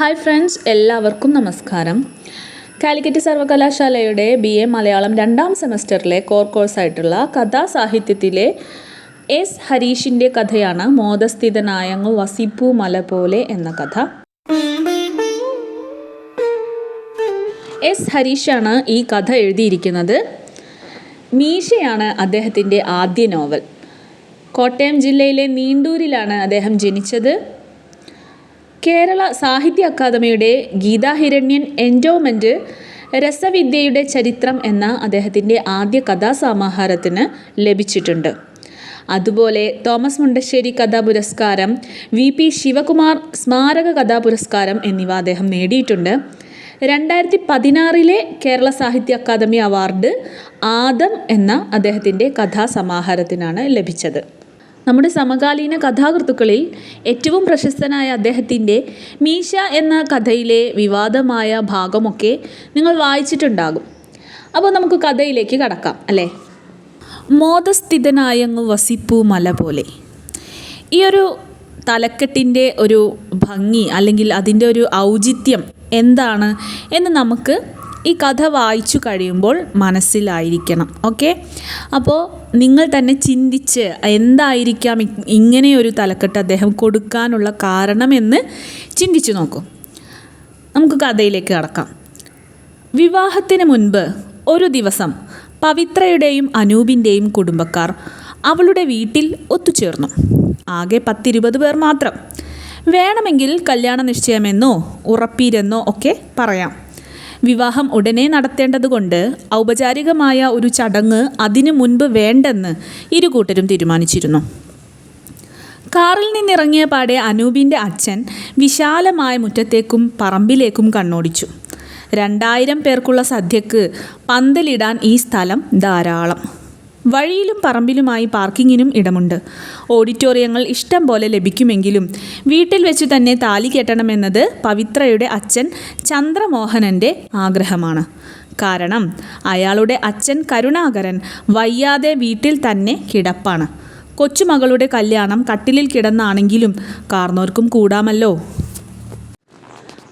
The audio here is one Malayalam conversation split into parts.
ഹായ് ഫ്രണ്ട്സ് എല്ലാവർക്കും നമസ്കാരം. കാലിക്കറ്റ് സർവകലാശാലയുടെ ബി എ മലയാളം രണ്ടാം സെമസ്റ്ററിലെ കോർ കോഴ്സായിട്ടുള്ള കഥാസാഹിത്യത്തിലെ എസ് ഹരീഷിന്റെ കഥയാണ് മോദസ്ഥിതനായങ്ങ് വസിപ്പു മല പോലെ എന്ന കഥ. എസ് ഹരീഷാണ് ഈ കഥ എഴുതിയിരിക്കുന്നത്. മീശയാണ് അദ്ദേഹത്തിന്റെ ആദ്യ നോവൽ. കോട്ടയം ജില്ലയിലെ നീണ്ടൂരിലാണ് അദ്ദേഹം ജനിച്ചത്. കേരള സാഹിത്യ അക്കാദമിയുടെ ഗീതാഹിരണ്യൻ എൻഡോമെന്റ് രസവിദ്യയുടെ ചരിത്രം എന്ന അദ്ദേഹത്തിന്റെ ആദ്യ കഥാസമാഹാരത്തിന് ലഭിച്ചിട്ടുണ്ട്. അതുപോലെ തോമസ് മുണ്ടശ്ശേരി കഥാ പുരസ്കാരം വി പി ശിവകുമാർ സ്മാരക കഥാ പുരസ്കാരം എന്നിവ അദ്ദേഹം നേടിയിട്ടുണ്ട്. രണ്ടായിരത്തി പതിനാറിലെ കേരള സാഹിത്യ അക്കാദമി അവാർഡ് ആദം എന്ന അദ്ദേഹത്തിന്റെ കഥാസമാഹാരത്തിനാണ് ലഭിച്ചത്. നമ്മുടെ സമകാലീന കഥാകൃത്തുക്കളിൽ ഏറ്റവും പ്രശസ്തനായ അദ്ദേഹത്തിന്റെ മീശ എന്ന കഥയിലെ വിവാദമായ ഭാഗമൊക്കെ നിങ്ങൾ വായിച്ചിട്ടുണ്ടാകും. അപ്പോൾ നമുക്ക് കഥയിലേക്ക് കടക്കാം അല്ലേ? മോദസ്ഥിതനായങ്ങ് വസിപ്പു മല പോലെ. ഈ ഒരു തലക്കെട്ടിന്റെ ഒരു ഭംഗി അല്ലെങ്കിൽ അതിന്റെ ഒരു ഔചിത്യം എന്താണ് എന്ന് നമുക്ക് ഈ കഥ വായിച്ചു കഴിയുമ്പോൾ മനസ്സിലായിരിക്കണം. ഓക്കെ? അപ്പോൾ നിങ്ങൾ തന്നെ ചിന്തിച്ച് എന്തായിരിക്കാം ഇങ്ങനെയൊരു തലക്കെട്ട് അദ്ദേഹം കൊടുക്കാനുള്ള കാരണമെന്ന് ചിന്തിച്ചു നോക്കൂ. നമുക്ക് കഥയിലേക്ക് കടക്കാം. വിവാഹത്തിന് മുൻപ് ഒരു ദിവസം പവിത്രയുടെയും അനൂപിന്റെയും കുടുംബക്കാർ അവളുടെ വീട്ടിൽ ഒത്തുചേർന്നു. ആകെ പത്തിരുപത് പേർ മാത്രം. വേണമെങ്കിൽ കല്യാണ നിശ്ചയമെന്നോ ഉറപ്പീരെന്നോ ഒക്കെ പറയാം. വിവാഹം ഉടനെ നടത്തേണ്ടതുകൊണ്ട് ഔപചാരികമായ ഒരു ചടങ്ങ് അതിനു മുൻപ് വേണ്ടെന്ന് ഇരു കൂട്ടരും തീരുമാനിച്ചിരുന്നു. കാറിൽ നിന്നിറങ്ങിയ പാടെ അനൂപിന്റെ അച്ഛൻ വിശാലമായ മുറ്റത്തേക്കും പറമ്പിലേക്കും കണ്ണോടിച്ചു. രണ്ടായിരം പേർക്കുള്ള സദ്യക്ക് പന്തലിടാൻ ഈ സ്ഥലം ധാരാളം. വഴിയിലും പറമ്പിലുമായി പാർക്കിങ്ങിനും ഇടമുണ്ട്. ഓഡിറ്റോറിയങ്ങൾ ഇഷ്ടം പോലെ ലഭിക്കുമെങ്കിലും വീട്ടിൽ വെച്ച് തന്നെ താലി കെട്ടണമെന്നത് പവിത്രയുടെ അച്ഛൻ ചന്ദ്രമോഹനന്റെ ആഗ്രഹമാണ്. കാരണം അയാളുടെ അച്ഛൻ കരുണാകരൻ വയ്യാതെ വീട്ടിൽ തന്നെ കിടപ്പാണ്. കൊച്ചുമകളുടെ കല്യാണം കട്ടിലിൽ കിടന്നാണെങ്കിലും കാർന്നോർക്കും കൂടാമല്ലോ.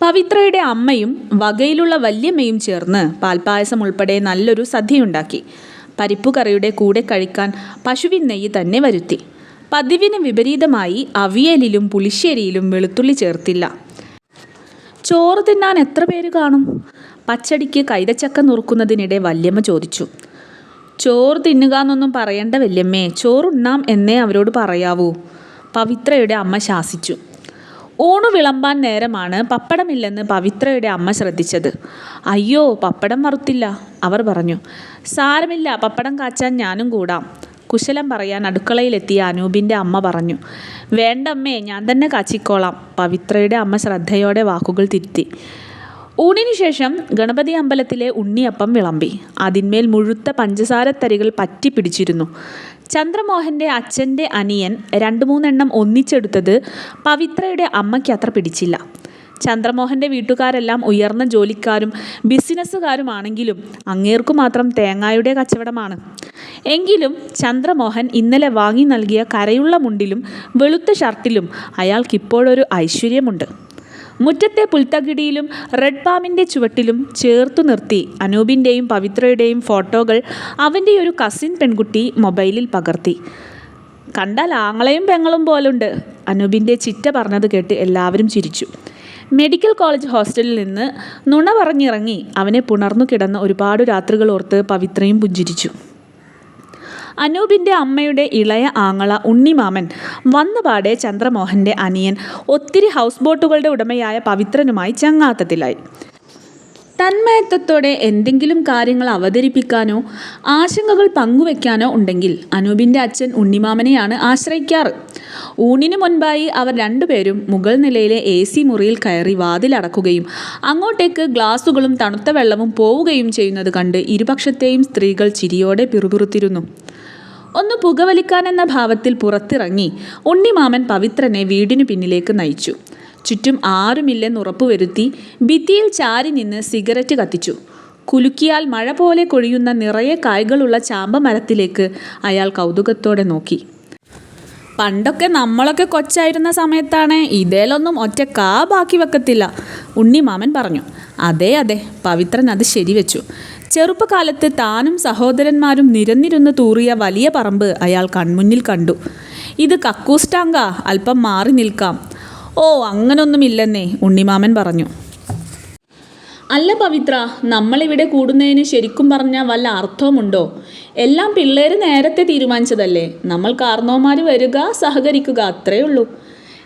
പവിത്രയുടെ അമ്മയും വകയിലുള്ള വല്യമ്മയും ചേർന്ന് പാൽപ്പായസം ഉൾപ്പെടെ നല്ലൊരു സദ്യയുണ്ടാക്കി. പരിപ്പുകറിയുടെ കൂടെ കഴിക്കാൻ പശുവിൻ നെയ്യ് തന്നെ വരുത്തി. പതിവിന് വിപരീതമായി അവിയലിലും പുളിശ്ശേരിയിലും വെളുത്തുള്ളി ചേർത്തില്ല. ചോറ് തിന്നാൻ എത്ര പേര് കാണും? പച്ചടിക്ക് കൈതച്ചക്ക നുറുക്കുന്നതിനിടെ വല്യമ്മ ചോദിച്ചു. ചോറ് തിന്നുക എന്നൊന്നും പറയണ്ട വല്യമ്മേ ചോറുണ്ണാം എന്നേ അവരോട് പറയാവൂ. പവിത്രയുടെ അമ്മ ശാസിച്ചു. ഊണു വിളമ്പാൻ നേരമാണ് പപ്പടമില്ലെന്ന് പവിത്രയുടെ അമ്മ ശ്രദ്ധിച്ചത്. അയ്യോ പപ്പടം മറുത്തില്ല അവർ പറഞ്ഞു. സാരമില്ല പപ്പടം കാച്ചാൻ ഞാനും കൂടാം കുശലം പറയാൻ അടുക്കളയിലെത്തിയ അനൂപിന്റെ അമ്മ പറഞ്ഞു. വേണ്ടമ്മേ ഞാൻ തന്നെ കാച്ചിക്കോളാം പവിത്രയുടെ അമ്മ ശ്രദ്ധയോടെ വാക്കുകൾ തിരുത്തി. ഊണിനു ശേഷം ഗണപതി അമ്പലത്തിലെ ഉണ്ണിയപ്പം വിളമ്പി. അതിന്മേൽ മുഴുത്ത പഞ്ചസാരത്തരികൾ പറ്റി പിടിച്ചിരുന്നു ചന്ദ്രമോഹന്റെ അച്ഛന്റെ അനിയൻ രണ്ട് മൂന്നെണ്ണം ഒന്നിച്ചെടുത്തത് പവിത്രയുടെ അമ്മയ്ക്ക് അത്ര പിടിച്ചില്ല. ചന്ദ്രമോഹന്റെ വീട്ടുകാരെല്ലാം ഉയർന്ന ജോലിക്കാരും ബിസിനസ്സുകാരുമാണെങ്കിലും അങ്ങേർക്കു മാത്രം തേങ്ങായുടെ കച്ചവടമാണ്. എങ്കിലും ചന്ദ്രമോഹൻ ഇന്നലെ വാങ്ങി നൽകിയ കരയുള്ള മുണ്ടിലും വെളുത്ത ഷർട്ടിലും അയാൾക്കിപ്പോഴൊരു ഐശ്വര്യമുണ്ട്. മുറ്റത്തെ പുൽത്തകിടിയിലും റെഡ് പാമിന്റെ ചുവട്ടിലും ചേർത്തു നിർത്തി. അനൂപിന്റെയും പവിത്രയുടെയും ഫോട്ടോകൾ അവന്റെ ഒരു കസിൻ പെൺകുട്ടി മൊബൈലിൽ പകർത്തി. കണ്ടാൽ ആങ്ങളെയും പെങ്ങളും പോലുണ്ട്. അനൂപിന്റെ ചിറ്റ പറഞ്ഞത് കേട്ട് എല്ലാവരും ചിരിച്ചു. മെഡിക്കൽ കോളേജ് ഹോസ്റ്റലിൽ നിന്ന് നുണ പറഞ്ഞിറങ്ങി അവനെ പുണർന്നു കിടന്ന ഒരുപാട് രാത്രികൾ ഓർത്ത് പവിത്രയും പുഞ്ചിരിച്ചു. അനൂപിന്റെ അമ്മയുടെ ഇളയ ആങ്ങള ഉണ്ണിമാമൻ വന്നപാടെ ചന്ദ്രമോഹന്റെ അനിയൻ ഒത്തിരി ഹൗസ് ബോട്ടുകളുടെ ഉടമയായ പവിത്രനുമായി ചങ്ങാത്തത്തിലായി. തന്മയത്വത്തോടെ എന്തെങ്കിലും കാര്യങ്ങൾ അവതരിപ്പിക്കാനോ ആശങ്കകൾ പങ്കുവെക്കാനോ ഉണ്ടെങ്കിൽ അനൂപിന്റെ അച്ഛൻ ഉണ്ണിമാമനെയാണ് ആശ്രയിക്കാറ്. ഊണിന് മുൻപായി അവർ രണ്ടുപേരും മുകൾ നിലയിലെ എ സി മുറിയിൽ കയറി വാതിലടക്കുകയും അങ്ങോട്ടേക്ക് ഗ്ലാസുകളും തണുത്ത വെള്ളവും പോവുകയും ചെയ്യുന്നത് കണ്ട് ഇരുപക്ഷത്തെയും സ്ത്രീകൾ ചിരിയോടെ പിറുപിറുത്തിരുന്നു. ഒന്ന് പുകവലിക്കാനെന്ന ഭാവത്തിൽ പുറത്തിറങ്ങി. ഉണ്ണിമാമൻ പവിത്രനെ വീടിനു പിന്നിലേക്ക് നയിച്ചു. ചുറ്റും ആരുമില്ലെന്ന് ഉറപ്പുവരുത്തി ഭിത്തിയിൽ ചാരി നിന്ന് സിഗരറ്റ് കത്തിച്ചു. കുലുക്കിയാൽ മഴ പോലെ കൊഴിയുന്ന നിറയെ കായ്കളുള്ള ചാമ്പ മരത്തിലേക്ക് അയാൾ കൗതുകത്തോടെ നോക്കി. പണ്ടൊക്കെ നമ്മളൊക്കെ കൊച്ചായിരുന്ന സമയത്താണ് ഇതേലൊന്നും ഒറ്റ കാ ബാക്കി വെക്കത്തില്ല ഉണ്ണിമാമൻ പറഞ്ഞു. അതെ അതെ പവിത്രൻ അത് ശരിവെച്ചു. ചെറുപ്പകാലത്ത് താനും സഹോദരന്മാരും നിരന്നിരുന്ന് തൂറിയ വലിയ പറമ്പ് അയാൾ കൺമുന്നിൽ കണ്ടു. ഇത് കക്കൂസ്റ്റാങ്ക അല്പം മാറി നിൽക്കാം. ഓ അങ്ങനൊന്നുമില്ലെന്നേ ഉണ്ണിമാമൻ പറഞ്ഞു. അല്ല പവിത്ര നമ്മളിവിടെ കൂടുന്നതിന് ശരിക്കും പറഞ്ഞാൽ വല്ല അർത്ഥവുമുണ്ടോ? എല്ലാം പിള്ളേർ നേരത്തെ തീരുമാനിച്ചതല്ലേ? നമ്മൾ കാർന്നോമാർ വരിക സഹകരിക്കുക അത്രയേ ഉള്ളൂ.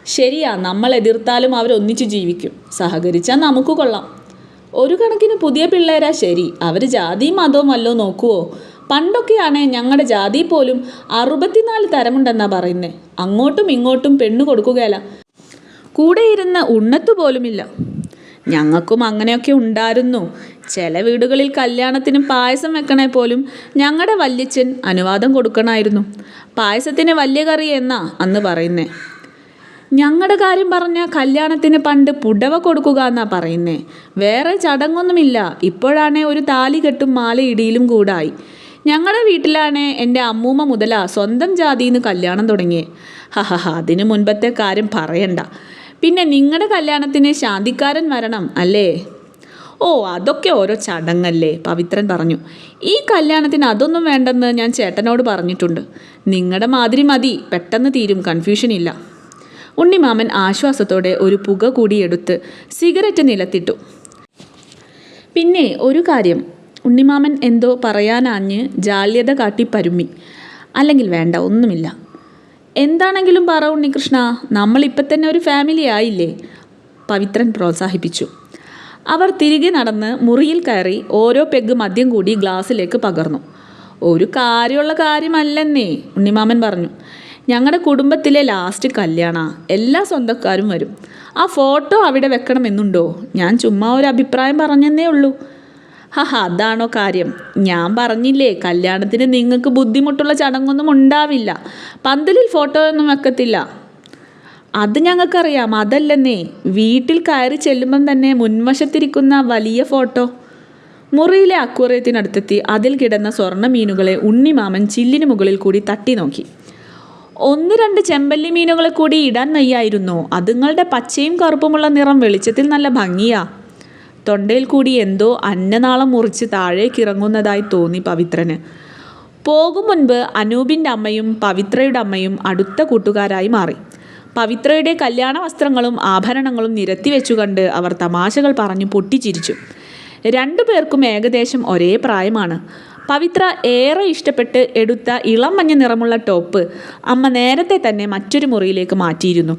ശരിയാ നമ്മൾ എതിർത്താലും അവരൊന്നിച്ചു ജീവിക്കും. സഹകരിച്ചാൽ നമുക്ക് കൊള്ളാം. ഒരു കണക്കിന് പുതിയ പിള്ളേരാ ശരി. അവർ ജാതിയും മതവും വല്ലോ നോക്കുവോ? പണ്ടൊക്കെയാണ് ഞങ്ങളുടെ ജാതി പോലും അറുപത്തിനാല് തരമുണ്ടെന്നാ പറയുന്നത് അങ്ങോട്ടും ഇങ്ങോട്ടും പെണ്ണു കൊടുക്കുകയല്ല കൂടെ ഇരുന്ന ഉണ്ണത്തു പോലുമില്ല. ഞങ്ങൾക്കും അങ്ങനെയൊക്കെ ഉണ്ടായിരുന്നു. ചില വീടുകളിൽ കല്യാണത്തിന് പായസം വെക്കണേ പോലും ഞങ്ങളുടെ വല്യച്ഛൻ അനുവാദം കൊടുക്കണമായിരുന്നു പായസത്തിന് വലിയ കറി എന്നാ അന്ന് പറയുന്നേ. ഞങ്ങളുടെ കാര്യം പറഞ്ഞ കല്യാണത്തിന് പണ്ട് പുടവ കൊടുക്കുക എന്നാ പറയുന്നേ. വേറെ ചടങ്ങൊന്നുമില്ല. ഇപ്പോഴാണേ ഒരു താലി കെട്ടും മാല ഇടിയിലും കൂടായി. ഞങ്ങളുടെ വീട്ടിലാണേ എന്റെ അമ്മൂമ്മ മുതലാ സ്വന്തം ജാതിയിൽ നിന്ന് കല്യാണം തുടങ്ങിയേ. ഹഹഹ അതിന് മുൻപത്തെ കാര്യം പറയണ്ട. പിന്നെ നിങ്ങളുടെ കല്യാണത്തിന് ശാന്തിക്കാരൻ വരണം അല്ലേ? ഓ അതൊക്കെ ഓരോ ചടങ്ങല്ലേ പവിത്രൻ പറഞ്ഞു. ഈ കല്യാണത്തിന് അതൊന്നും വേണ്ടെന്ന് ഞാൻ ചേട്ടനോട് പറഞ്ഞിട്ടുണ്ട്. നിങ്ങളുടെ മാതിരി മതി പെട്ടെന്ന് തീരും കൺഫ്യൂഷൻ ഇല്ല ഉണ്ണിമാമൻ ആശ്വാസത്തോടെ ഒരു പുക കൂടിയെടുത്ത് സിഗരറ്റ് നിലത്തിട്ടു. പിന്നെ ഒരു കാര്യം. ഉണ്ണിമാമൻ എന്തോ പറയാനാഞ്ഞ് ജാല്യത കാട്ടി പരുമി അല്ലെങ്കിൽ വേണ്ട ഒന്നുമില്ല. എന്താണെങ്കിലും പറ ഉണ്ണികൃഷ്ണ നമ്മളിപ്പം തന്നെ ഒരു ഫാമിലി ആയില്ലേ? പവിത്രൻ പ്രോത്സാഹിപ്പിച്ചു. അവർ തിരികെ നടന്ന് മുറിയിൽ കയറി ഓരോ പെഗ് മദ്യം കൂടി ഗ്ലാസ്സിലേക്ക് പകർന്നു. ഒരു കാര്യമുള്ള കാര്യമല്ലെന്നേ ഉണ്ണിമാമൻ പറഞ്ഞു. ഞങ്ങളുടെ കുടുംബത്തിലെ ലാസ്റ്റ് കല്യാണ. എല്ലാ സ്വന്തക്കാരും വരും. ആ ഫോട്ടോ അവിടെ വെക്കണമെന്നുണ്ടോ? ഞാൻ ചുമ്മാ ഒരു അഭിപ്രായം പറഞ്ഞെന്നേ ഉള്ളൂ. ഹഹ അതാണോ കാര്യം? ഞാൻ പറഞ്ഞില്ലേ കല്യാണത്തിന് നിങ്ങൾക്ക് ബുദ്ധിമുട്ടുള്ള ചടങ്ങൊന്നും ഉണ്ടാവില്ല. പന്തലിൽ ഫോട്ടോ ഒന്നും വെക്കത്തില്ല. അത് ഞങ്ങൾക്കറിയാം അതല്ലെന്നേ. വീട്ടിൽ കയറി ചെല്ലുമ്പം തന്നെ മുൻവശത്തിരിക്കുന്ന വലിയ ഫോട്ടോ മുറിയിലെ അക്വേറിയത്തിനടുത്തെത്തി അതിൽ കിടന്ന സ്വർണ മീനുകളെ ഉണ്ണിമാമൻ ചില്ലിന് മുകളിൽ കൂടി തട്ടി നോക്കി. ഒന്ന് രണ്ട് ചെമ്പല്ലി മീനുകളെ കൂടി ഇടാൻ വയ്യായിരുന്നോ. അതുങ്ങളുടെ പച്ചയും കറുപ്പുമുള്ള നിറം വെളിച്ചത്തിൽ നല്ല ഭംഗിയാ. തൊണ്ടയിൽ കൂടി എന്തോ അന്നനാളം മുറിച്ച് താഴേക്ക് ഇറങ്ങുന്നതായി തോന്നി പവിത്രന്. പോകും മുൻപ് അനൂപിന്റെ അമ്മയും പവിത്രയുടെ അമ്മയും അടുത്ത കൂട്ടുകാരായി മാറി. പവിത്രയുടെ കല്യാണ വസ്ത്രങ്ങളും ആഭരണങ്ങളും നിരത്തി വെച്ചു കണ്ട് അവർ തമാശകൾ പറഞ്ഞു പൊട്ടിച്ചിരിച്ചു. രണ്ടു പേർക്കും ഏകദേശം ഒരേ പ്രായമാണ്. പവിത്ര ഏറെ ഇഷ്ടപ്പെട്ട് എടുത്ത ഇളം മഞ്ഞ നിറമുള്ള ടോപ്പ് അമ്മ നേരത്തെ തന്നെ മറ്റൊരു മുറിയിലേക്ക് മാറ്റിയിരുന്നു.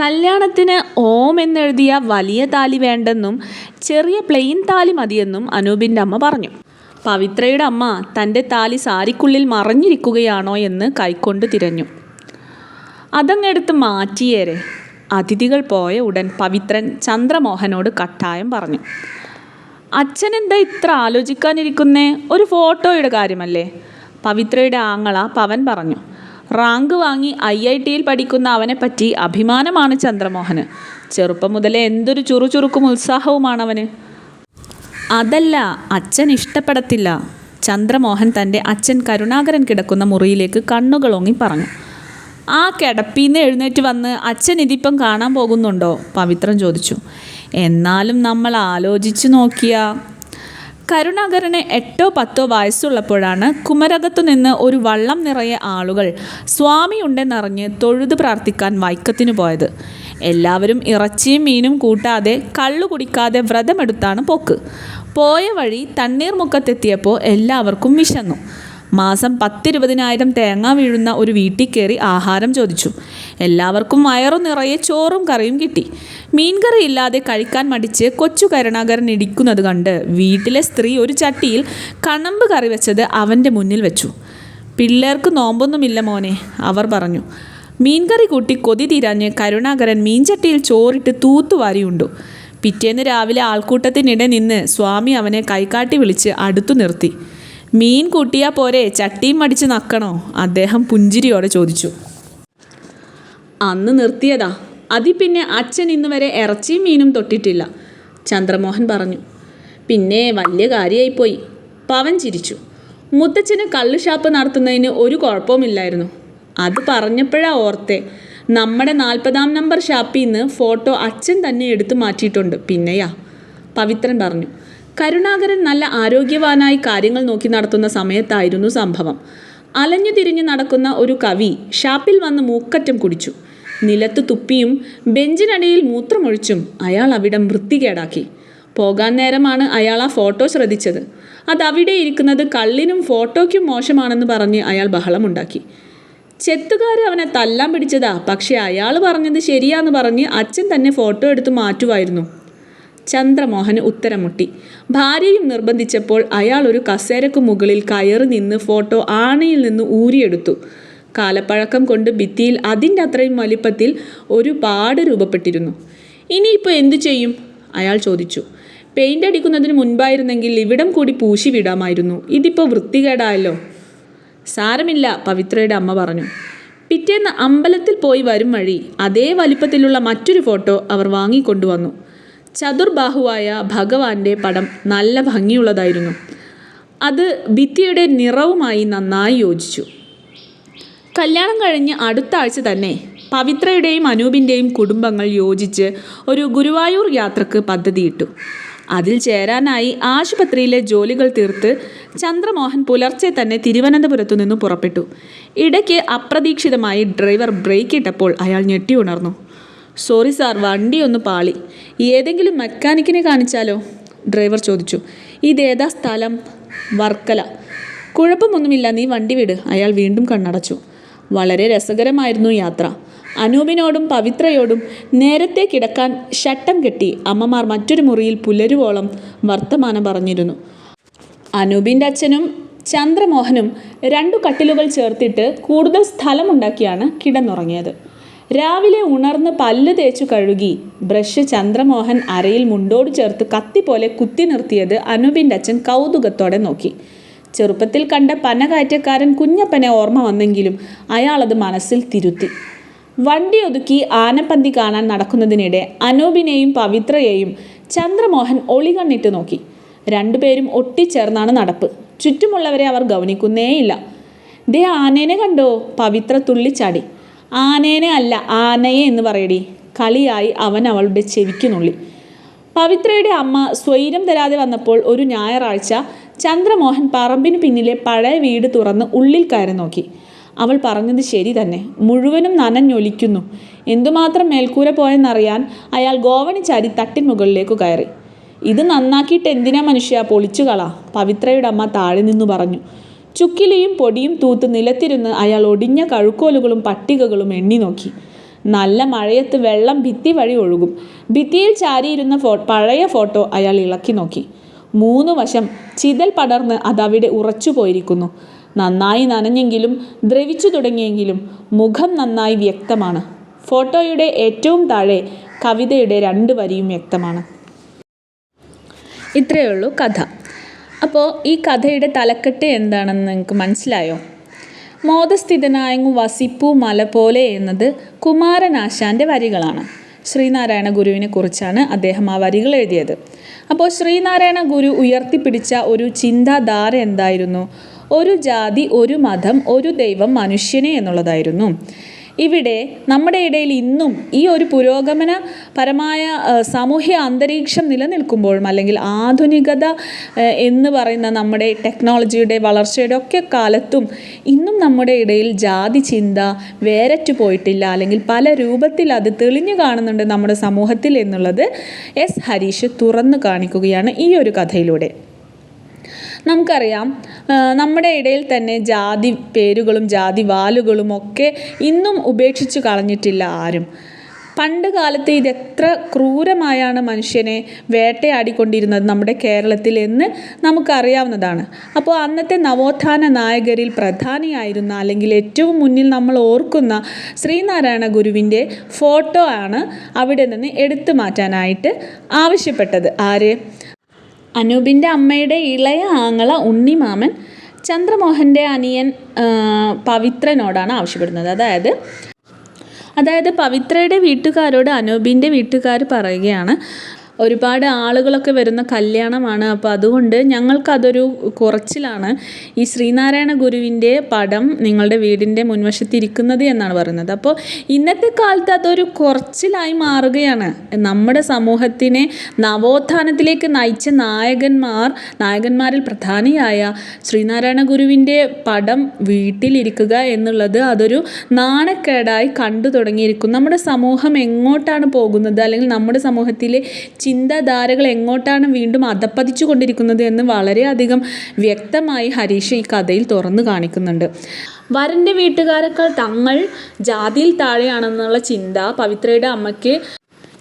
കല്യാണത്തിന് ഓം എന്നെഴുതിയ വലിയ താലി വേണ്ടെന്നും ചെറിയ പ്ലെയിൻ താലി മതിയെന്നും അനൂപിന്റെ അമ്മ പറഞ്ഞു. പവിത്രയുടെ അമ്മ തന്റെ താലി സാരിക്കുള്ളിൽ മറഞ്ഞിരിക്കുകയാണോ എന്ന് കൈക്കൊണ്ട് തിരഞ്ഞു. അതങ്ങെടുത്ത് മാറ്റിയേരെ. അതിഥികൾ പോയ ഉടൻ പവിത്രൻ ചന്ദ്രമോഹനോട് കട്ടായം പറഞ്ഞു. അച്ഛൻ എന്താ ഇത്ര ആലോചിക്കാനിരിക്കുന്നേ? ഒരു ഫോട്ടോയുടെ കാര്യമല്ലേ? പവിത്രയുടെ ആങ്ങള പവൻ പറഞ്ഞു. റാങ്ക് വാങ്ങി ഐ ഐ ടിയിൽ പഠിക്കുന്ന അവനെപ്പറ്റി അഭിമാനമാണ് ചന്ദ്രമോഹന്. ചെറുപ്പം മുതലേ എന്തൊരു ചുറുചുറുക്കും ഉത്സാഹവുമാണ് അവന് അതല്ല അച്ഛൻ ഇഷ്ടപ്പെടത്തില്ല. ചന്ദ്രമോഹൻ തന്റെ അച്ഛൻ കരുണാകരൻ കിടക്കുന്ന മുറിയിലേക്ക് കണ്ണുകളോങ്ങി പറഞ്ഞു. ആ കിടപ്പീന്ന് എഴുന്നേറ്റ് വന്ന് അച്ഛൻ ഇതിപ്പം കാണാൻ പോകുന്നുണ്ടോ? പവിത്രൻ ചോദിച്ചു. എന്നാലും നമ്മൾ ആലോചിച്ചു നോക്കിയാ കരുണാകരന് എട്ടോ പത്തോ വയസ്സുള്ളപ്പോഴാണ് കുമരകത്തു നിന്ന് ഒരു വള്ളം നിറയെ ആളുകൾ സ്വാമിയുണ്ടെന്നറിഞ്ഞ് തൊഴുതു പ്രാർത്ഥിക്കാൻ വൈക്കത്തിന് പോയത്. എല്ലാവരും ഇറച്ചിയും മീനും കൂട്ടാതെ കള്ളു കുടിക്കാതെ വ്രതമെടുത്താണ് പോക്ക്. പോയ വഴി തണ്ണീർമുക്കത്തെത്തിയപ്പോൾ എല്ലാവർക്കും വിശന്നു. മാസം പത്തിരുപതിനായിരം തേങ്ങ വീഴുന്ന ഒരു വീട്ടിൽ കയറി ആഹാരം ചോദിച്ചു. എല്ലാവർക്കും വയറു നിറയെ ചോറും കറിയും കിട്ടി. മീൻകറി ഇല്ലാതെ കഴിക്കാൻ മടിച്ച് കൊച്ചു കരുണാകരൻ ഇടിക്കുന്നത് കണ്ട് വീട്ടിലെ സ്ത്രീ ഒരു ചട്ടിയിൽ കണമ്പ് കറി വെച്ചത് അവന്റെ മുന്നിൽ വെച്ചു. പിള്ളേർക്ക് നോമ്പൊന്നുമില്ല മോനെ അവർ പറഞ്ഞു. മീൻകറി കൂട്ടി കൊതി തീരാഞ്ഞ് കരുണാകരൻ മീൻചട്ടിയിൽ ചോറിട്ട് തൂത്തുവാരിയുണ്ടു പിറ്റേന്ന് രാവിലെ ആൾക്കൂട്ടത്തിനിടെ നിന്ന് സ്വാമി അവനെ കൈകാട്ടി വിളിച്ച് അടുത്തു നിർത്തി. മീൻ കൂട്ടിയാ പോരെ ചട്ടിയും മടിച്ച് നക്കണോ? അദ്ദേഹം പുഞ്ചിരിയോടെ ചോദിച്ചു. അന്ന് നിർത്തിയതാ. അതി പിന്നെ അച്ഛൻ ഇന്ന് വരെ ഇറച്ചിയും മീനും തൊട്ടിട്ടില്ല ചന്ദ്രമോഹൻ പറഞ്ഞു. പിന്നെ വലിയ കാര്യമായിപ്പോയി പവൻ ചിരിച്ചു. മുത്തച്ഛന് കള്ളുഷാപ്പ് നടത്തുന്നതിന് ഒരു കുഴപ്പവുമില്ലായിരുന്നു. അത് പറഞ്ഞപ്പോഴാ ഓർത്തെ. നമ്മുടെ നാൽപ്പതാം നമ്പർ ഷാപ്പിൽ നിന്ന് ഫോട്ടോ അച്ഛൻ തന്നെ എടുത്തു മാറ്റിയിട്ടുണ്ട്. പിന്നെയാ പവിത്രൻ പറഞ്ഞു. കരുണാകരൻ നല്ല ആരോഗ്യവാനായി കാര്യങ്ങൾ നോക്കി നടത്തുന്ന സമയത്തായിരുന്നു സംഭവം. അലഞ്ഞു തിരിഞ്ഞു നടക്കുന്ന ഒരു കവി ഷാപ്പിൽ വന്ന് മൂക്കറ്റം കുടിച്ചു. നിലത്ത് തുപ്പിയും ബെഞ്ചിനടിയിൽ മൂത്രമൊഴിച്ചും അയാൾ അവിടെ വൃത്തികേടാക്കി. പോകാൻ നേരമാണ് അയാൾ ആ ഫോട്ടോ ശ്രദ്ധിച്ചത്. അത് അവിടെ ഇരിക്കുന്നത് കള്ളിനും ഫോട്ടോയ്ക്കും മോശമാണെന്ന് പറഞ്ഞ് അയാൾ ബഹളമുണ്ടാക്കി. ചെത്തുകാർ അവനെ തല്ലാൻ പിടിച്ചതാ പക്ഷേ അയാൾ പറഞ്ഞത് ശരിയാന്ന് പറഞ്ഞ് അച്ഛൻ തന്നെ ഫോട്ടോ എടുത്ത് മാറ്റുമായിരുന്നു. ചന്ദ്രമോഹന് ഉത്തരമുട്ടി. ഭാര്യയും നിർബന്ധിച്ചപ്പോൾ അയാൾ ഒരു കസേരക്ക് മുകളിൽ കയറി നിന്ന് ഫോട്ടോ ആണയിൽ നിന്ന് ഊരിയെടുത്തു. കാലപ്പഴക്കം കൊണ്ട് ഭിത്തിയിൽ അതിന്റെ അത്രയും വലിപ്പത്തിൽ ഒരു പാട് രൂപപ്പെട്ടിരുന്നു. ഇനിയിപ്പോൾ എന്തു ചെയ്യും? അയാൾ ചോദിച്ചു. പെയിന്റ് അടിക്കുന്നതിന് മുൻപായിരുന്നെങ്കിൽ ഇവിടം കൂടി പൂശി വിടാമായിരുന്നു. ഇതിപ്പോൾ വൃത്തികേടായല്ലോ. സാരമില്ല പവിത്രയുടെ അമ്മ പറഞ്ഞു. പിറ്റേന്ന് അമ്പലത്തിൽ പോയി വരും വഴി. അതേ വലിപ്പത്തിലുള്ള മറ്റൊരു ഫോട്ടോ അവർ വാങ്ങിക്കൊണ്ടുവന്നു. ചതുർബാഹുവായ ഭഗവാന്റെ പടം നല്ല ഭംഗിയുള്ളതായിരുന്നു. അത് ഭിത്തിയുടെ നിറവുമായി നന്നായി യോജിച്ചു. കല്യാണം കഴിഞ്ഞ് അടുത്ത ആഴ്ച തന്നെ പവിത്രയുടെയും അനൂപിന്റെയും കുടുംബങ്ങൾ യോജിച്ച് ഒരു ഗുരുവായൂർ യാത്രയ്ക്ക് പദ്ധതിയിട്ടു. അതിൽ ചേരാനായി ആശുപത്രിയിലെ ജോലികൾ തീർത്ത് ചന്ദ്രമോഹൻ പുലർച്ചെ തന്നെ തിരുവനന്തപുരത്തു നിന്ന് പുറപ്പെട്ടു. ഇടയ്ക്ക് അപ്രതീക്ഷിതമായി ഡ്രൈവർ ബ്രേക്കിട്ടപ്പോൾ അയാൾ ഞെട്ടി ഉണർന്നു. സോറി സാർ വണ്ടി ഒന്ന് പാളി. ഏതെങ്കിലും മെക്കാനിക്കിനെ കാണിച്ചാലോ? ഡ്രൈവർ ചോദിച്ചു. ഇതേതാ സ്ഥലം? വർക്കല. കുഴപ്പമൊന്നുമില്ല നീ വണ്ടി വിട്. അയാൾ വീണ്ടും കണ്ണടച്ചു. വളരെ രസകരമായിരുന്നു യാത്ര. അനൂപിനോടും പവിത്രയോടും നേരത്തെ കിടക്കാൻ ഷട്ടം കെട്ടി അമ്മമാർ മറ്റൊരു മുറിയിൽ പുലരുവോളം വർത്തമാനം പറഞ്ഞിരുന്നു. അനൂപിന്റെ അച്ഛനും ചന്ദ്രമോഹനും രണ്ടു കട്ടിലുകൾ ചേർത്തിട്ട് കൂടുതൽ സ്ഥലമുണ്ടാക്കിയാണ് കിടന്നുറങ്ങിയത്. രാവിലെ ഉണർന്ന് പല്ല് തേച്ചു കഴുകി ബ്രഷ് ചന്ദ്രമോഹൻ അരയിൽ മുണ്ടോട് ചേർത്ത് കത്തി പോലെ കുത്തി നിർത്തിയത് അനൂപിന്റെ അച്ഛൻ കൗതുകത്തോടെ നോക്കി. ചെറുപ്പത്തിൽ കണ്ട പനകാറ്റക്കാരൻ കുഞ്ഞപ്പനെ ഓർമ്മ വന്നെങ്കിലും അയാളത് മനസ്സിൽ തിരുത്തി. വണ്ടി ഒതുക്കി ആനപ്പന്തി കാണാൻ നടക്കുന്നതിനിടെ അനൂപിനെയും പവിത്രയെയും ചന്ദ്രമോഹൻ ഒളികണ്ണിട്ട് നോക്കി. രണ്ടുപേരും ഒട്ടിച്ചേർന്നാണ് നടപ്പ്. ചുറ്റുമുള്ളവരെ അവർ ഗവനിക്കുന്നേയില്ല ദേ ആനേനെ കണ്ടോ? പവിത്ര തുള്ളിച്ചാടി. ആനേനെ അല്ല ആനയെ എന്ന് പറയടി. കളിയായി അവൻ അവളുടെ ചെവിക്ക് നുള്ളി പവിത്രയുടെ അമ്മ സ്വൈരം തരാതെ വന്നപ്പോൾ ഒരു ഞായറാഴ്ച ചന്ദ്രമോഹൻ പറമ്പിന് പിന്നിലെ പഴയ വീട് തുറന്ന് ഉള്ളിൽ കയറി നോക്കി. അവൾ പറഞ്ഞത് ശരി തന്നെ. മുഴുവനും നനഞ്ഞൊലിക്കുന്നു. എന്തുമാത്രം മേൽക്കൂര പോയെന്നറിയാൻ അയാൾ ഗോവണി തട്ടിൻ മുകളിലേക്ക് കയറി. ഇത് നന്നാക്കിയിട്ട് എന്തിനാ മനുഷ്യ പൊളിച്ചു കള പവിത്രയുടെ അമ്മ താഴെ നിന്നു പറഞ്ഞു. ചുക്കിലിയും പൊടിയും തൂത്ത് നിലത്തിരുന്ന് അയാൾ ഒടിഞ്ഞ കഴുക്കോലുകളും പട്ടികകളും എണ്ണി നോക്കി. നല്ല മഴയത്ത് വെള്ളം ഭിത്തി വഴി ഒഴുകും. ഭിത്തിയിൽ ചാരിയിരുന്ന ഫോ പഴയ ഫോട്ടോ അയാൾ ഇളക്കി നോക്കി. മൂന്ന് വശം ചിതൽ പടർന്ന് അതവിടെ ഉറച്ചു പോയിരിക്കുന്നു. നന്നായി നനഞ്ഞെങ്കിലും ദ്രവിച്ചു തുടങ്ങിയെങ്കിലും മുഖം നന്നായി വ്യക്തമാണ്. ഫോട്ടോയുടെ ഏറ്റവും താഴെ കവിതയുടെ രണ്ട് വരിയും വ്യക്തമാണ്. ഇത്രയേ ഉള്ളൂ കഥ. അപ്പോൾ ഈ കഥയുടെ തലക്കെട്ട് എന്താണെന്ന് നിങ്ങൾക്ക് മനസ്സിലായോ? മോദസ്ഥിതനായങ്ങു വസിപ്പു മല പോലെ എന്നത് കുമാരനാശാന്റെ വരികളാണ്. ശ്രീനാരായണ ഗുരുവിനെ കുറിച്ചാണ് അദ്ദേഹം ആ വരികൾ എഴുതിയത്. അപ്പോൾ ശ്രീനാരായണ ഗുരു ഉയർത്തിപ്പിടിച്ച ഒരു ചിന്താധാര എന്തായിരുന്നു? ഒരു ജാതി ഒരു മതം ഒരു ദൈവം മനുഷ്യനെ എന്നുള്ളതായിരുന്നു. ഇവിടെ നമ്മുടെ ഇടയിൽ ഇന്നും ഈ ഒരു പുരോഗമന പരമായ സാമൂഹ്യ അന്തരീക്ഷം നിലനിൽക്കുമ്പോഴും അല്ലെങ്കിൽ ആധുനികത എന്ന് പറയുന്ന നമ്മുടെ ടെക്നോളജിയുടെ വളർച്ചയുടെ ഒക്കെ കാലത്തും ഇന്നും നമ്മുടെ ഇടയിൽ ജാതി ചിന്ത വേരറ്റു പോയിട്ടില്ല. അല്ലെങ്കിൽ പല രൂപത്തിൽ അത് തെളിഞ്ഞു കാണുന്നുണ്ട് നമ്മുടെ സമൂഹത്തിൽ എന്നുള്ളത് എസ്. ഹരീഷ് തുറന്നു കാണിക്കുകയാണ് ഈ ഒരു കഥയിലൂടെ. നമുക്കറിയാം നമ്മുടെ ഇടയിൽ തന്നെ ജാതി പേരുകളും ജാതി വാലുകളും ഒക്കെ ഇന്നും ഉപേക്ഷിച്ചു കളഞ്ഞിട്ടില്ല ആരും. പണ്ട് കാലത്ത് ഇതെത്ര ക്രൂരമായാണ് മനുഷ്യനെ വേട്ടയാടിക്കൊണ്ടിരുന്നത് നമ്മുടെ കേരളത്തിൽ എന്ന് നമുക്കറിയാവുന്നതാണ്. അപ്പോൾ അന്നത്തെ നവോത്ഥാന നായകരിൽ പ്രധാനിയായിരുന്ന അല്ലെങ്കിൽ ഏറ്റവും മുന്നിൽ നമ്മൾ ഓർക്കുന്ന ശ്രീനാരായണ ഗുരുവിന്റെ ഫോട്ടോ ആണ് അവിടെ നിന്ന് എടുത്തു മാറ്റാനായിട്ട് ആവശ്യപ്പെട്ടത്. ആര്? അനൂപിന്റെ അമ്മയുടെ ഇളയ ആങ്ങള ഉണ്ണിമാമൻ ചന്ദ്രമോഹന്റെ അനിയൻ പവിത്രനോടാണ് ആവശ്യപ്പെടുന്നത്. അതായത് അതായത് പവിത്രയുടെ വീട്ടുകാരോട് അനൂപിന്റെ വീട്ടുകാർ പറയുകയാണ് ഒരുപാട് ആളുകളൊക്കെ വരുന്ന കല്യാണമാണ്. അപ്പോൾ അതുകൊണ്ട് ഞങ്ങൾക്കതൊരു കുറച്ചിലാണ്. ഈ ശ്രീനാരായണ ഗുരുവിന്റെ പടം നിങ്ങളുടെ വീടിന്റെ മുൻവശത്ത് ഇരിക്കുന്നത് എന്നാണ് പറയുന്നത്. അപ്പോൾ ഇന്നത്തെ കാലത്ത് അതൊരു കുറച്ചിലായി മാറുകയാണ്. നമ്മുടെ സമൂഹത്തിനെ നവോത്ഥാനത്തിലേക്ക് നയിച്ച നായകന്മാർ നായകന്മാരിൽ പ്രധാനിയായ ശ്രീനാരായണ ഗുരുവിന്റെ പടം വീട്ടിലിരിക്കുക എന്നുള്ളത് അതൊരു നാണക്കേടായി കണ്ടു തുടങ്ങിയിരിക്കുന്നു. നമ്മുടെ സമൂഹം എങ്ങോട്ടാണ് പോകുന്നത്? അല്ലെങ്കിൽ നമ്മുടെ സമൂഹത്തിലെ ചിന്താധാരകൾ എങ്ങോട്ടാണ് വീണ്ടും അധപ്പതിച്ചു കൊണ്ടിരിക്കുന്നത് എന്ന് വളരെയധികം വ്യക്തമായി ഹരീഷ് ഈ കഥയിൽ തുറന്നു കാണിക്കുന്നുണ്ട്. വരന്റെ വീട്ടുകാരെക്കാൾ തങ്ങൾ ജാതിയിൽ താഴെയാണെന്നുള്ള ചിന്ത പവിത്രയുടെ അമ്മയ്ക്ക്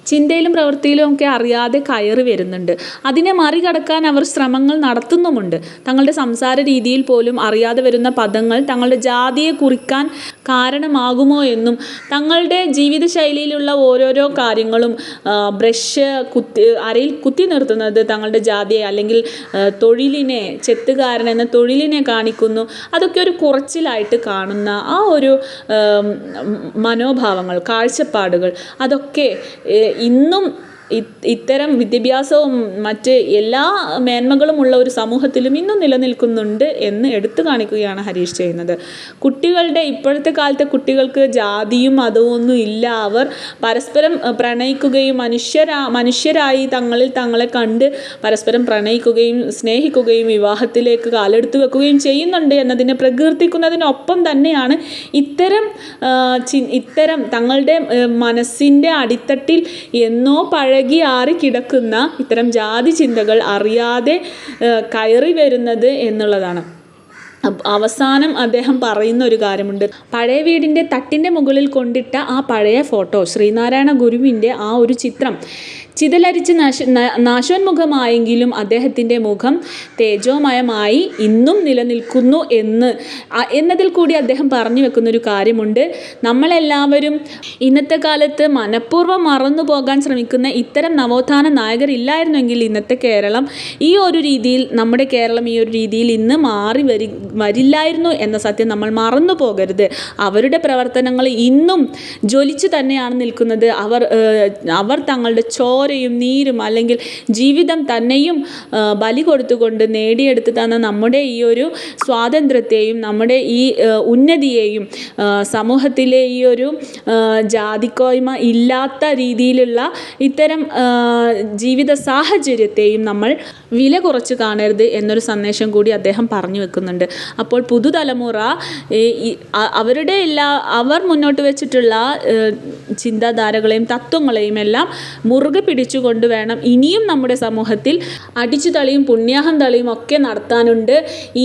ചിന്തയിലും പ്രവൃത്തിയിലും ഒക്കെ അറിയാതെ കയറി വരുന്നുണ്ട്. അതിനെ മറികടക്കാൻ അവർ ശ്രമങ്ങൾ നടത്തുന്നുമുണ്ട്. തങ്ങളുടെ സംസാര രീതിയിൽ പോലും അറിയാതെ വരുന്ന പദങ്ങൾ തങ്ങളുടെ ജാതിയെ കുറിക്കാൻ കാരണമാകുമോ എന്നും തങ്ങളുടെ ജീവിതശൈലിയിലുള്ള ഓരോരോ കാര്യങ്ങളും ബ്രഷ് കുത്തി അരയിൽ കുത്തി നിർത്തുന്നത് തങ്ങളുടെ ജാതിയെ അല്ലെങ്കിൽ തൊഴിലിനെ ചെത്തുകാരൻ എന്ന തൊഴിലിനെ കാണിക്കുന്നു. അതൊക്കെ ഒരു കുറച്ചിലായിട്ട് കാണുന്ന ആ ഒരു മനോഭാവങ്ങൾ കാഴ്ചപ്പാടുകൾ അതൊക്കെ ഇന്നും ഇത്തരം വിദ്യാഭ്യാസവും മറ്റ് എല്ലാ മേന്മകളും ഉള്ള ഒരു സമൂഹത്തിലും ഇന്നും നിലനിൽക്കുന്നുണ്ട് എന്ന് എടുത്തു കാണിക്കുകയാണ് ഹരീഷ് ചെയ്യുന്നത്. കുട്ടികളുടെ ഇപ്പോഴത്തെ കാലത്തെ കുട്ടികൾക്ക് ജാതിയും മതവും ഒന്നും ഇല്ല. അവർ പരസ്പരം പ്രണയിക്കുകയും മനുഷ്യരാ മനുഷ്യരായി തങ്ങളിൽ തങ്ങളെ കണ്ട് പരസ്പരം പ്രണയിക്കുകയും സ്നേഹിക്കുകയും വിവാഹത്തിലേക്ക് കാലെടുത്ത് വെക്കുകയും ചെയ്യുന്നുണ്ട് എന്നതിനെ പ്രകീർത്തിക്കുന്നതിനൊപ്പം തന്നെയാണ് ഇത്തരം ഇത്തരം തങ്ങളുടെ മനസ്സിന്റെ അടിത്തട്ടിൽ എന്നോ പഴകി ആറി കിടക്കുന്ന ഇത്തരം ജാതി ചിന്തകൾ അറിയാതെ കയറി വരുന്നത് എന്നുള്ളതാണ്. അവസാനം അദ്ദേഹം പറയുന്ന ഒരു കാര്യമുണ്ട്. പഴയ വീടിന്റെ തട്ടിന്റെ മുകളിൽ കൊണ്ടിട്ട ആ പഴയ ഫോട്ടോ ശ്രീനാരായണ ഗുരുവിന്റെ ആ ഒരു ചിത്രം ചിതലരിച്ച് നാശ നാശോന്മുഖമായെങ്കിലും അദ്ദേഹത്തിന്റെ മുഖം തേജോമയമായി ഇന്നും നിലനിൽക്കുന്നു എന്ന് എന്നതിൽ കൂടി അദ്ദേഹം പറഞ്ഞു വെക്കുന്ന ഒരു കാര്യമുണ്ട്. നമ്മളെല്ലാവരും ഇന്നത്തെ കാലത്ത് മനഃപൂർവം മറന്നു പോകാൻ ശ്രമിക്കുന്ന ഇത്തരം നവോത്ഥാന നായകരില്ലായിരുന്നെങ്കിൽ ഇന്നത്തെ കേരളം ഈ ഒരു രീതിയിൽ നമ്മുടെ കേരളം ഈ ഒരു രീതിയിൽ ഇന്ന് മാറി വരി വരില്ലായിരുന്നു എന്ന സത്യം നമ്മൾ മറന്നു പോകരുത്. അവരുടെ പ്രവർത്തനങ്ങൾ ഇന്നും ജ്വലിച്ചു തന്നെയാണ് നിൽക്കുന്നത്. അവർ അവർ തങ്ങളുടെ ചോരയും നീരും അല്ലെങ്കിൽ ജീവിതം തന്നെയും ബലി കൊടുത്തുകൊണ്ട് നേടിയെടുത്ത് തന്ന നമ്മുടെ ഈ ഒരു സ്വാതന്ത്ര്യത്തെയും നമ്മുടെ ഈ ഉന്നതിയെയും സമൂഹത്തിലെ ഈ ഒരു ജാതിക്കോയ്മ ഇല്ലാത്ത രീതിയിലുള്ള ഇത്തരം ജീവിത സാഹചര്യത്തെയും നമ്മൾ വില കുറച്ച് കാണരുത് എന്നൊരു സന്ദേശം കൂടി അദ്ദേഹം പറഞ്ഞു വെക്കുന്നുണ്ട്. അപ്പോൾ പുതുതലമുറ അവരുടെ എല്ലാ അവർ മുന്നോട്ട് വെച്ചിട്ടുള്ള ചിന്താധാരകളെയും തത്വങ്ങളെയും എല്ലാം മുറുകെ പിടിച്ചുകൊണ്ട് വേണം ഇനിയും നമ്മുടെ സമൂഹത്തിൽ അടിച്ചു തളിയും പുണ്യാഹം തളിയും ഒക്കെ നടത്താനുണ്ട്.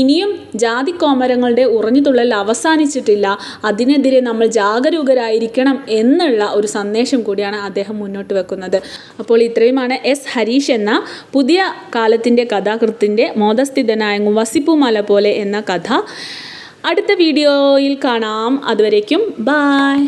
ഇനിയും ജാതി കോമരങ്ങളുടെ ഉറഞ്ഞുതുള്ളൽ അവസാനിച്ചിട്ടില്ല. അതിനെതിരെ നമ്മൾ ജാഗരൂകരായിരിക്കണം എന്നുള്ള ഒരു സന്ദേശം കൂടിയാണ് അദ്ദേഹം മുന്നോട്ട് വെക്കുന്നത്. അപ്പോൾ ഇത്രയുമാണ് എസ് ഹരീഷ് എന്ന പുതിയ കാലത്തിന്റെ കഥാകൃത്തിന്റെ മോദസ്ഥിതനായ വസിപ്പുമല പോലെ എന്ന കഥ അടുത്ത വീഡിയോയിൽ കാണാം. അതുവരേക്കും ബായ്